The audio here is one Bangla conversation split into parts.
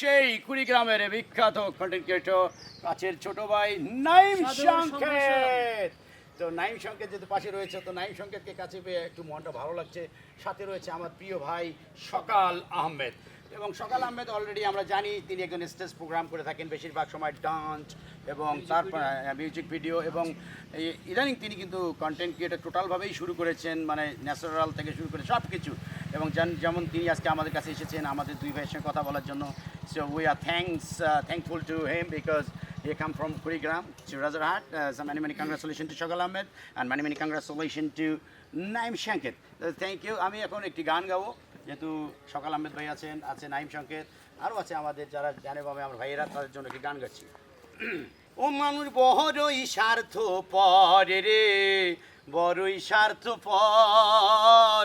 সেই কুড়িগ্রামের বিখ্যাত কন্টেন্ট ক্রিয়েটর কাছের ছোট ভাই নাইম সংকেত। তো নাইম সংকেত যেহেতু পাশে রয়েছে তো নাইম সংকেতকে কাছে পেয়ে একটু মনটা ভালো লাগছে। সাথে রয়েছে আমার প্রিয় ভাই সকাল আহমেদ। এবং সকাল আহমেদ অলরেডি আমরা জানি তিনি একজন স্টেজ প্রোগ্রাম করে থাকেন বেশিরভাগ সময় ডান্স এবং তারপর মিউজিক ভিডিও এবং ইদানিং তিনি কিন্তু কন্টেন্ট ক্রিয়েটার টোটালভাবেই শুরু করেছেন মানে ন্যাচারাল থেকে শুরু করে সব কিছু এবং যেমন তিনি আজকে আমাদের কাছে এসেছেন আমাদের দুই ভাইয়ের সঙ্গে কথা বলার জন্য so we are thanks thankful to him because he come from Kurigram to Razorhat. Uh, so many, many congratulations to Shakal Ahmed and many, many congratulations to Naim Shanket. Uh. আমি এখন একটি গান গাবো যেহেতু সকাল আহমেদ ভাই আছেন আছে নাইম সংকেত আরও আছে আমাদের যারা জানে পাবে আমার ভাইয়েরা তাদের জন্য একটি গান গাচ্ছি ও মানুষ বড়ই স্বার্থ পরে রে বড়ই স্বার্থ পর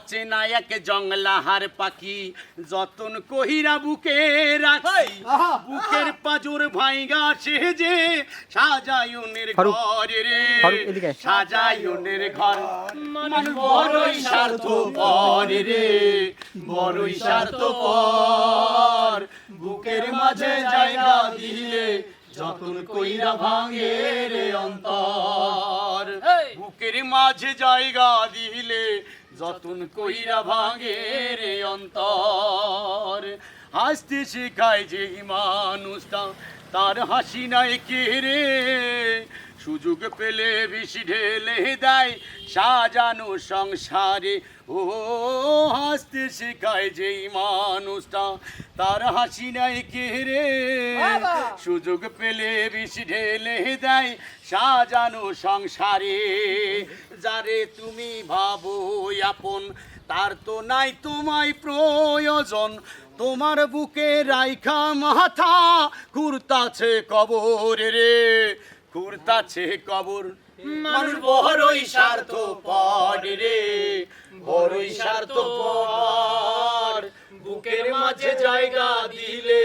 অচেনা এক জংলাহার পাখি। যতন কহিরা বুকে রাখি বুকের পাজর ভাইগা সেজে সাজায়নের ফারুক, ঘরে রে। সাজায়নের ঘর মানুষ বড়ই স্বার্থ পরে রে বড়ই স্বার্থ পর বুকের মাঝে জায়গা দিলে যতন কইরা ভাঙে রে অন্তর। বুকের মাঝে জায়গা দিলে যতন কইরা ভাঙে রে অন্তর। হাসতে শেখায় যে মানুষটা তার হাসি নাই কে রে? সুযোগ পেলে বেশি ঢেলে দেয় সাজানো সংসারে। ও হাসতে শেখায় যেই মানুষটা তার হাসি নাই কে রে? সুযোগ পেলে বেশি ঢেলে দেয় সাজানো সংসারে। যারে তুমি ভাবো আপন তার তো নাই তোমায় প্রয়োজন। তোমার বুকে রাইখা মাথা কুর্তাছে কবর রে। কুর্তাছে কবর মানুষ বড়ই স্বার্থ পর রে। বড়ই স্বার্থ পর বুকের মাঝে জায়গা দিলে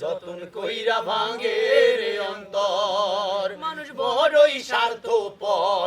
যতন কইরা ভাঙে রে অন্তর। মানুষ বড়ই স্বার্থ পর